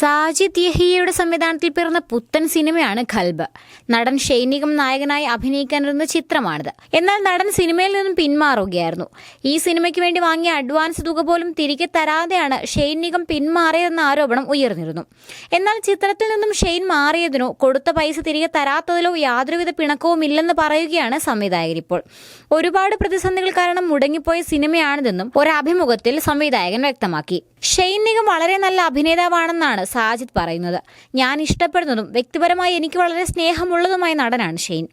സാജിദ് യഹിയയുടെ സംവിധാനത്തിൽ പിറന്ന പുത്തൻ സിനിമയാണ് ഖൽബ്. നടൻ ഷൈനികം നായകനായി അഭിനയിക്കാനിരുന്ന ചിത്രമാണിത്. എന്നാൽ നടൻ സിനിമയിൽ നിന്നും പിന്മാറുകയായിരുന്നു. ഈ സിനിമയ്ക്ക് വേണ്ടി വാങ്ങിയ അഡ്വാൻസ് തുക പോലും തിരികെ തരാതെയാണ് ഷൈനികം പിന്മാറിയതെന്ന ആരോപണം ഉയർന്നിരുന്നു. എന്നാൽ ചിത്രത്തിൽ നിന്നും ഷെയ്ൻ മാറിയതിനോ കൊടുത്ത പൈസ തിരികെ തരാത്തതിലോ യാതൊരുവിധ പിണക്കവും ഇല്ലെന്ന് പറയുകയാണ് സംവിധായകൻ ഇപ്പോൾ. ഒരുപാട് പ്രതിസന്ധികൾ കാരണം മുടങ്ങിപ്പോയ സിനിമയാണിതെന്നും ഒരു അഭിമുഖത്തിൽ സംവിധായകൻ വ്യക്തമാക്കി. ഷെയ്ൻ നിഗം വളരെ നല്ല അഭിനേതാവാണെന്നാണ് സാജിദ് പറയുന്നത്. ഞാൻ ഇഷ്ടപ്പെടുന്നതും വ്യക്തിപരമായി എനിക്ക് വളരെ സ്നേഹമുള്ളതുമായ നടനാണ് ഷെയ്ൻ.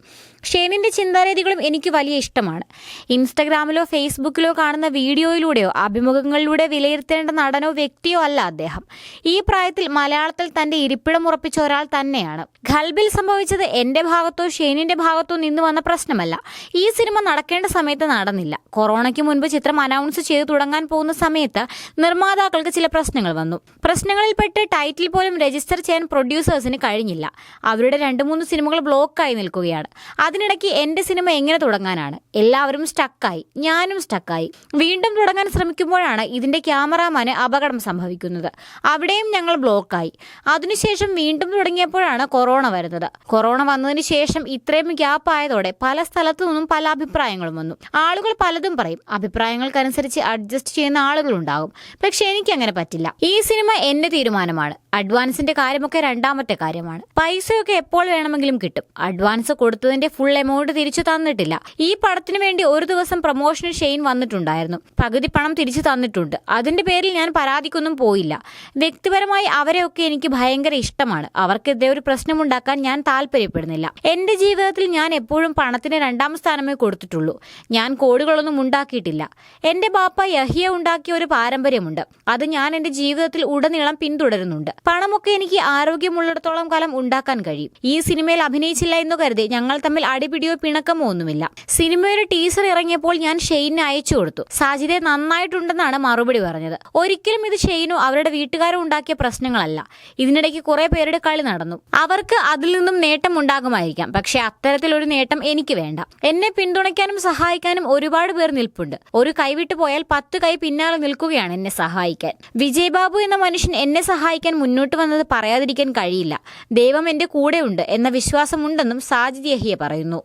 ഷെയ്നിന്റെ ചിന്താരീതികളും എനിക്ക് വലിയ ഇഷ്ടമാണ്. ഇൻസ്റ്റഗ്രാമിലോ ഫേസ്ബുക്കിലോ കാണുന്ന വീഡിയോയിലൂടെയോ അഭിമുഖങ്ങളിലൂടെ വിലയിരുത്തേണ്ട നടനോ വ്യക്തിയോ അല്ല അദ്ദേഹം. ഈ പ്രായത്തിൽ മലയാളത്തിൽ തന്റെ ഇരിപ്പിടം ഉറപ്പിച്ച ഒരാൾ തന്നെയാണ്. ഖൽബിൽ സംഭവിച്ചത് എന്റെ ഭാഗത്തോ ഷെയ്നിന്റെ ഭാഗത്തോ നിന്ന് വന്ന പ്രശ്നമല്ല. ഈ സിനിമ നടക്കേണ്ട സമയത്ത് നടന്നില്ല. കൊറോണയ്ക്ക് മുൻപ് ചിത്രം അനൗൺസ് ചെയ്തു തുടങ്ങാൻ പോകുന്ന സമയത്ത് നിർമ്മാതാക്കൾക്ക് ചില പ്രശ്നങ്ങൾ വന്നു. പ്രശ്നങ്ങളിൽപ്പെട്ട് ടൈറ്റിൽ പോലും രജിസ്റ്റർ ചെയ്യാൻ പ്രൊഡ്യൂസേഴ്സിന് കഴിഞ്ഞില്ല. അവരുടെ രണ്ട് മൂന്ന് സിനിമകൾ ബ്ലോക്കായി നിൽക്കുകയാണ്. അതിനിടയ്ക്ക് എന്റെ സിനിമ എങ്ങനെ തുടങ്ങാനാണ്? എല്ലാവരും സ്റ്റക്കായി. ഞാനും സ്റ്റക്കായി. വീണ്ടും തുടങ്ങാൻ ശ്രമിക്കുമ്പോഴാണ് ഇതിന്റെ ക്യാമറാമാന് അപകടം സംഭവിക്കുന്നത്. അവിടെയും ഞങ്ങൾ ബ്ലോക്കായി. അതിനുശേഷം വീണ്ടും തുടങ്ങിയപ്പോഴാണ് കൊറോണ വരുന്നത്. കൊറോണ വന്നതിന് ശേഷം ഇത്രയും ഗ്യാപ്പ് ആയതോടെ പല സ്ഥലത്തു നിന്നും പല അഭിപ്രായങ്ങളും വന്നു. ആളുകൾ പലതും പറയും. അഭിപ്രായങ്ങൾക്കനുസരിച്ച് അഡ്ജസ്റ്റ് ചെയ്യുന്ന ആളുകളുണ്ടാകും. പക്ഷെ എനിക്ക് അങ്ങനെ പറ്റില്ല. ഈ സിനിമ എന്റെ തീരുമാനമാണ്. അഡ്വാൻസിന്റെ കാര്യമൊക്കെ രണ്ടാമത്തെ കാര്യമാണ്. പൈസയൊക്കെ എപ്പോൾ വേണമെങ്കിലും കിട്ടും. അഡ്വാൻസ് കൊടുത്തതിന്റെ ഫുൾ എമൗണ്ട് തിരിച്ചു തന്നിട്ടില്ല. ഈ പടത്തിന് വേണ്ടി ഒരു ദിവസം പ്രൊമോഷന് ഷെയ്ൻ വന്നിട്ടുണ്ടായിരുന്നു. പകുതി പണം തിരിച്ചു തന്നിട്ടുണ്ട്. അതിന്റെ പേരിൽ ഞാൻ പരാതിക്കൊന്നും പോയില്ല. വ്യക്തിപരമായി അവരെയൊക്കെ എനിക്ക് ഭയങ്കര ഇഷ്ടമാണ്. അവർക്കെതിരെ ഒരു പ്രശ്നമുണ്ടാക്കാൻ ഞാൻ താല്പര്യപ്പെടുന്നില്ല. എന്റെ ജീവിതത്തിൽ ഞാൻ എപ്പോഴും പണത്തിന് രണ്ടാം സ്ഥാനമേ കൊടുത്തിട്ടുള്ളൂ. ഞാൻ കോടികളൊന്നും ഉണ്ടാക്കിയിട്ടില്ല. എന്റെ ബാപ്പ യഹിയ ഉണ്ടാക്കിയ ഒരു പാരമ്പര്യമുണ്ട്. അത് ഞാൻ എന്റെ ജീവിതത്തിൽ ഉടനീളം പിന്തുടരുന്നുണ്ട്. പണമൊക്കെ എനിക്ക് ആരോഗ്യമുള്ളിടത്തോളം കാലം ഉണ്ടാക്കാൻ കഴിയും. ഈ സിനിമയിൽ അഭിനയിച്ചില്ല എന്ന് കരുതി ഞങ്ങൾ തമ്മിൽ അടിപിടിയോ പിണക്കമോ ഒന്നുമില്ല. സിനിമയുടെ ടീസർ ഇറങ്ങിയപ്പോൾ ഞാൻ ഷെയ്നെ അയച്ചു കൊടുത്തു. സാജിദെ നന്നായിട്ടുണ്ടെന്നാണ് മറുപടി പറഞ്ഞത്. ഒരിക്കലും ഇത് ഷെയ്നോ അവരുടെ വീട്ടുകാരും ഉണ്ടാക്കിയ പ്രശ്നങ്ങളല്ല. ഇതിനിടയ്ക്ക് കുറെ പേരുടെ കളി നടന്നു. അവർക്ക് അതിൽ നിന്നും നേട്ടം ഉണ്ടാകുമായിരിക്കാം. പക്ഷെ അത്തരത്തിലൊരു നേട്ടം എനിക്ക് വേണ്ട. എന്നെ പിന്തുണയ്ക്കാനും സഹായിക്കാനും ഒരുപാട് പേർ നിൽപ്പുണ്ട്. ഒരു കൈവിട്ടു പോയാൽ പത്ത് കൈ പിന്നാലെ നിൽക്കുകയാണ് എന്നെ സഹായിക്കാൻ. വിജയ് ബാബു എന്ന മനുഷ്യൻ എന്നെ സഹായിക്കാൻ മുന്നോട്ട് വന്നത് പറയാതിരിക്കാൻ കഴിയില്ല. ദൈവം എന്റെ കൂടെയുണ്ട് എന്ന വിശ്വാസമുണ്ടെന്നും സാജിദ് യഹിയ പറയുന്നു.